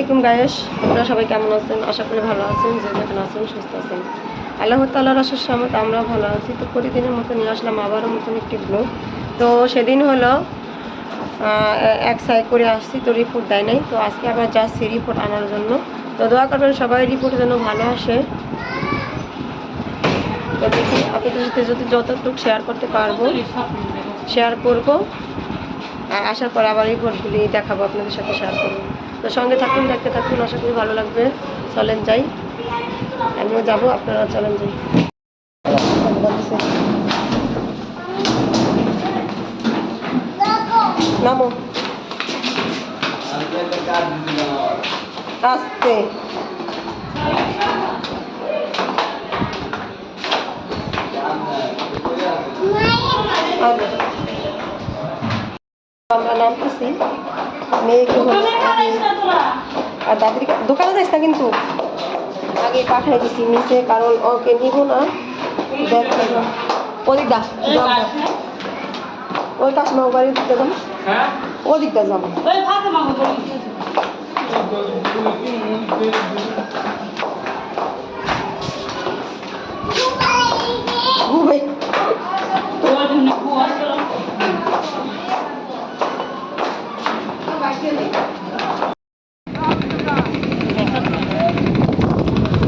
আলাইকুম গায়েস আপনারা সবাই কেমন আছেন? আশা করি ভালো আছেন, যে যেখানে আছেন সুস্থ আছেন। আল্লাহ তাল্লাহ রাসুর সামত আমরাও ভালো আছি। তো প্রতিদিনের মতো নিয়ে আসলাম আবারও মতন একটি ব্লগ তো সেদিন হলো এক সাই করে আসছি, তো রিপোর্ট দেয় নাই। তো আজকে আবার যাচ্ছি রিপোর্ট আনার জন্য। তো দোয়া করবেন সবাই রিপোর্ট যেন ভালো আসে। তো দেখি আপনাদের সাথে যদি যতটুকু শেয়ার করতে পারব শেয়ার করব। আর আসার পর আবার রিপোর্টগুলি দেখাবো আপনাদের সাথে শেয়ার করব। তো সঙ্গে থাকুন, দেখতে থাকুন, আশা করি ভালো লাগবে। চলেন যাই। আমিও যাব, আপনারা চলেন যাই। নামো। আস্তে। আমরা নামতেছি। মেয়েকে আর দাদির দোকানে যাইস না কিন্তু? আগে পাঠাই দিছি নিচে কারণ ওকে নিব না। দেখতে ওদিক দা। ওই কাশমা বাড়ির দিকটা যাব ওদিকটা যাব ঘুবে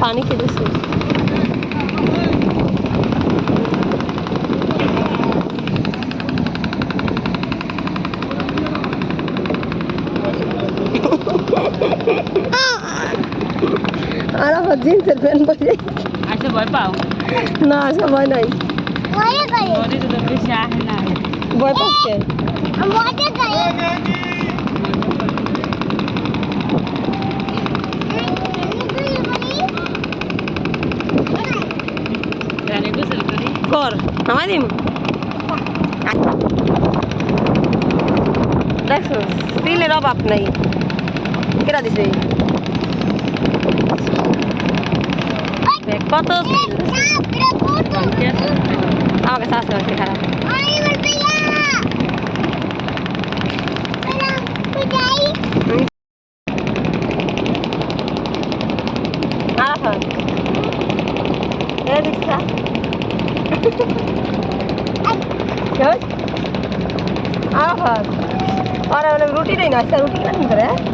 পানি খেতেছি আর আমার জিন্সের প্যান্ট পরে। আচ্ছা ভয় পাও? না সবাই নাই। বডি তো বেশি আহে না। ভয় পাচ্ছে করি। নামাই দিম? দেখছ স্টিলের অভাব নাই। কেরা দিছে। কত। আমার কাছে আছে অনেক খারাপ। আরাফাত। আর রুটি নেই না রুটি কেন করে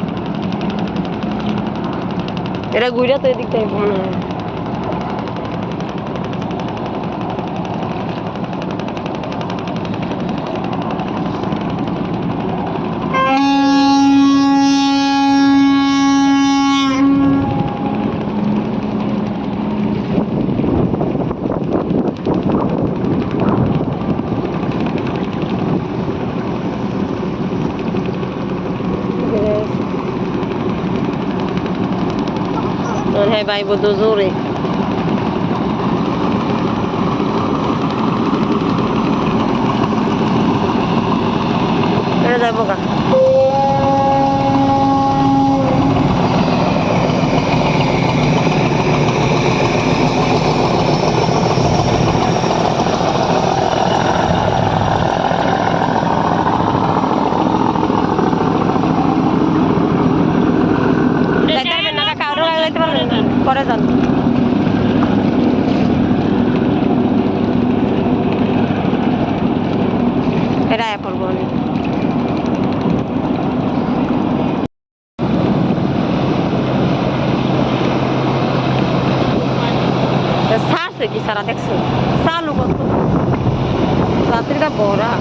এটা ঘুরে তো এদিকটাই মনে হয়। Rồi hai do bộ đồ du ছাড়ছে কি সারা দেখছ? চালু কত? রাত্রিটা বড়া।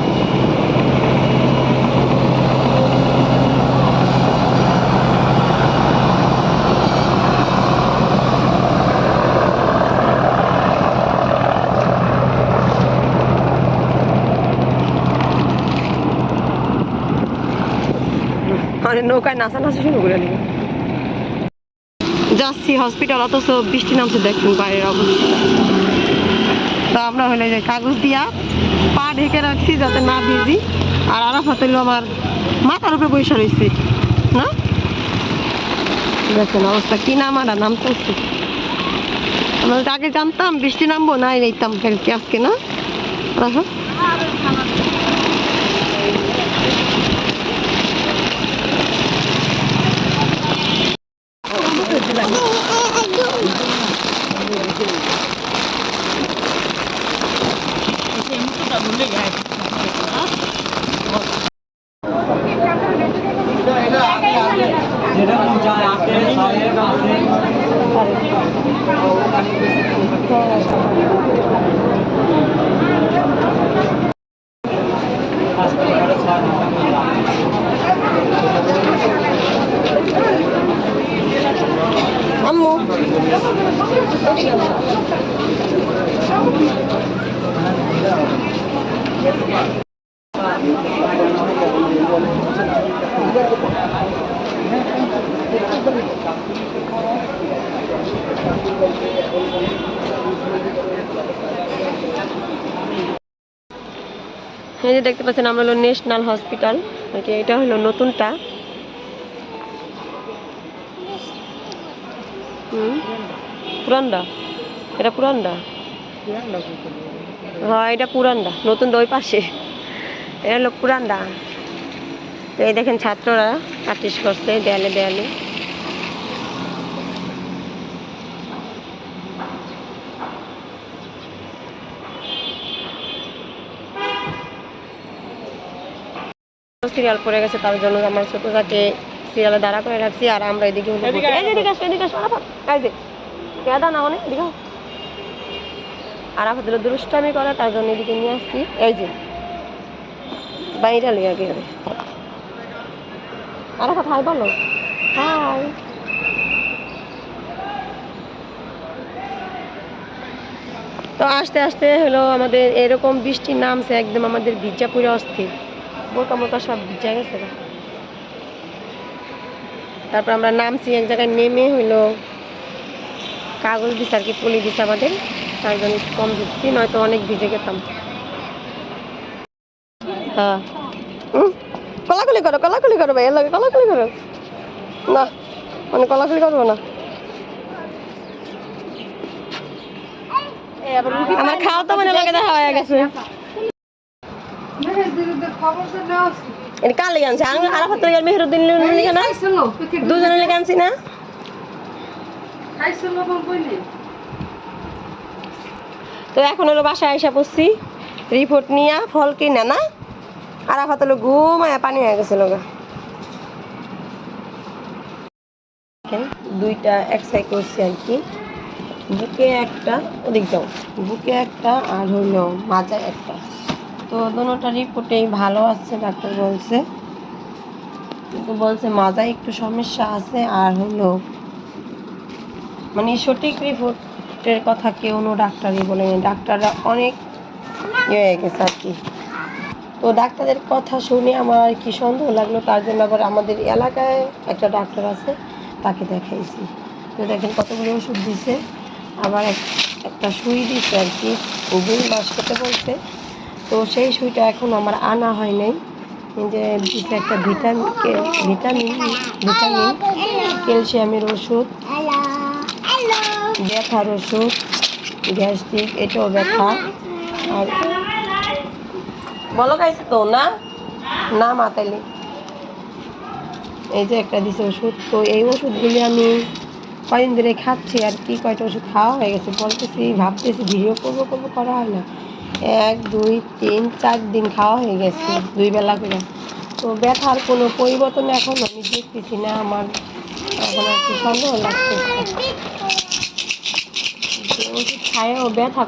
মানে নৌকায় নাচা নাচা শুরু করে দিল। যাচ্ছি হসপিটাল অথচ বৃষ্টি নামছে, দেখুন বাইরের অবস্থা। তো আমরা হলে যে কাগজ দিয়া পা ঢেকে রাখছি যাতে না ভিজি। আর আরাফাত হইল আমার মাথার উপরে বসে রয়েছে, না? দেখুন অবস্থা, কি নাম আর নাম করছি? আমরা আগে জানতাম বৃষ্টি নামবো না কালকে আজকে, না? রাখো এই যে দেখতে পাচ্ছেন আমরা হলো ন্যাশনাল হসপিটাল আর কি এটা হলো নতুনটা। হুম। এটা হ্যাঁ এটা নতুন ওই পাশে। এটা হলো পুরানটা তো এই দেখেন ছাত্ররা প্র্যাকটিস করছে দেয়ালে দেয়ালে। সিরিয়াল পড়ে গেছে তার জন্য আমার ছোট যাকে সিরিয়ালে দাঁড়া করে রাখছি আর আমরা এদিকে এদিকে কেদা না অনেক আও। আরাফাত হলো দুষ্টামি করে, তার জন্য এদিকে নিয়ে আসছি। এই যে, বাইরে লিয়ে গেলে আরাফাত, হাই বলো। হাই। তো আস্তে আস্তে হলো আমাদের এরকম বৃষ্টি নামছে, একদম আমাদের ভিজা পুরো অস্থির। বোকা মোকা সব ভিজা গেছে। তারপর আমরা নামছি, এক জায়গায় নেমে হইল কাগজ দিছে আর কি পলি দিছে আমাদের তার জন্য একটু কম দিচ্ছি নয়তো অনেক ভিজে গেতাম। হ্যাঁ। কলাকলি করো কলাকলি করো ভাই এর লাগে কলাকলি করো। না মানে কলাকলি করব না। আমার খাওয়া তো মনে লাগে দেখা হয়ে গেছে। এটা আরাফাত মেহরুদ্দিন লেগে না? দুজনে লেগে আনছি না? তো এখন হলো বাসায় আইসা পড়ছি। রিপোর্ট নিয়ে ফল কিনা না? আরাফাত হলো ঘুমায় পানি হয়ে গেছিল গা দেখেন, দুইটা একসাই করছি আর কি। বুকে একটা ওদিক যাও। বুকে একটা আর হইল মাজায় একটা। তো দোনোটা রিপোর্টেই ভালো আছে ডাক্তার বলছে। কিন্তু বলছে মাজায় একটু সমস্যা আছে আর হলো মানে সঠিক রিপোর্টের কথা কেউ ডাক্তারই বলেনি ডাক্তাররা অনেক ইয়ে হয়ে গেছে আর কি। তো ডাক্তারদের কথা শুনে আমার আর কি সন্দেহ লাগল, তার জন্য আবার আমাদের এলাকায় একটা ডাক্তার আছে, তাকে দেখাইছি। তো দেখেন কতগুলো ওষুধ দিছে। আবার এক- একটা সুই দিছে আর কি দুই মাস খেতে বলছে। তো সেই সুইটা এখন আমার আনা হয় নাই। যে দিছে একটা ভিটামিন ভিটামিন ভিটামিন, ক্যালসিয়ামের ওষুধ। ব্যথার ওষুধ গ্যাস্ট্রিক, এটাও ব্যথা। আর বলো খাইছে তো, না? না মাতালি এই যে একটা দিছে ওষুধ, তো এই ওষুধগুলি আমি কয়দিন ধরে খাচ্ছি আর কি, কয়টা ওষুধ খাওয়া হয়ে গেছে বলতেছি, ভাবতেছি ভিডিও করব করব, করা হয় না। এক, দুই, তিন, চার দিন খাওয়া হয়ে গেছে, দুই বেলা করে। তো ব্যথার কোনো পরিবর্তন এখন আমি দেখতেছি না, আমার এখন আর কি সন্দেহ লাগতেছে। ব্যথা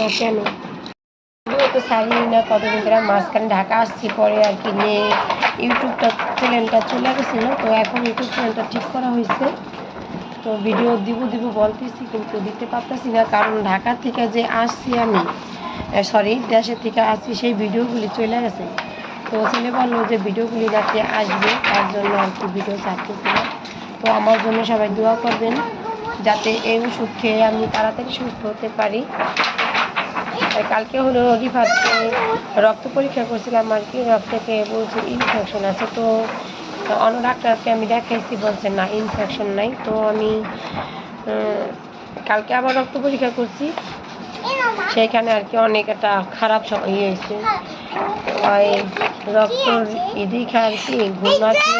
না কেন? তো না কতদিন মাঝখানে ঢাকা আসছি, পরে আর কি ইউটিউবটা, চ্যানেলটা চলে তো এখন ইউটিউব চ্যানেলটা ঠিক করা হয়েছে। তো ভিডিও দিব দিব বলতেছি, কিন্তু দিতে পারতেছি না, কারণ ঢাকা থেকে যে আসছি আমি সরি দেশের থেকে আসছি, সেই ভিডিওগুলি চলে গেছে। তো ছেলে বলল যে ভিডিওগুলি যাতে আসবে, তার জন্য আর কি ভিডিও না। তো আমার জন্য সবাই দোয়া করবেন। যাতে এই ওষুধ খেয়ে আমি তাড়াতাড়ি সুস্থ হতে পারি। আর কালকে হলো রিফাতকে রক্ত পরীক্ষা করছিলাম আর কি, রক্ত থেকে বলছে ইনফেকশন আছে। তো অন্য ডাক্তারকে আমি দেখাইছি, বলছে না ইনফেকশন নাই। তো আমি কালকে আবার রক্ত পরীক্ষা করছি। সেইখানে আর কি অনেক একটা খারাপ ইয়ে হয়েছে। ওই রক্ত খায় আর কি ঘুম আছে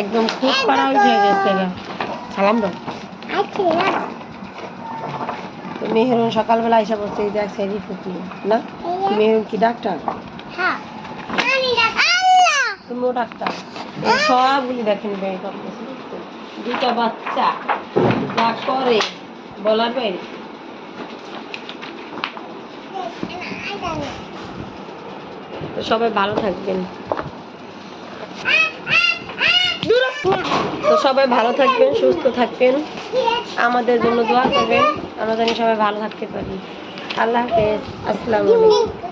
একদম খুব খারাপ হয়ে গেছে। সালাম দাও। তো মেহেরুন সকালবেলা এসে বলছে এই দেখ রিপোর্ট নিয়ে না? মেহেরুন কি ডাক্তার? তুমিও ডাক্তার? এই সবগুলি দেখেন বের করতেছে দুটা বাচ্চা যা করে বলার বাইরে সবাই ভালো থাকবেন। তো সবাই ভালো থাকবেন, সুস্থ থাকবেন। আমাদের জন্য দোয়া করবেন। আমরা জানি সবাই ভালো থাকতে পারি। আল্লাহ হাফেজ। আসসালামু আলাইকুম।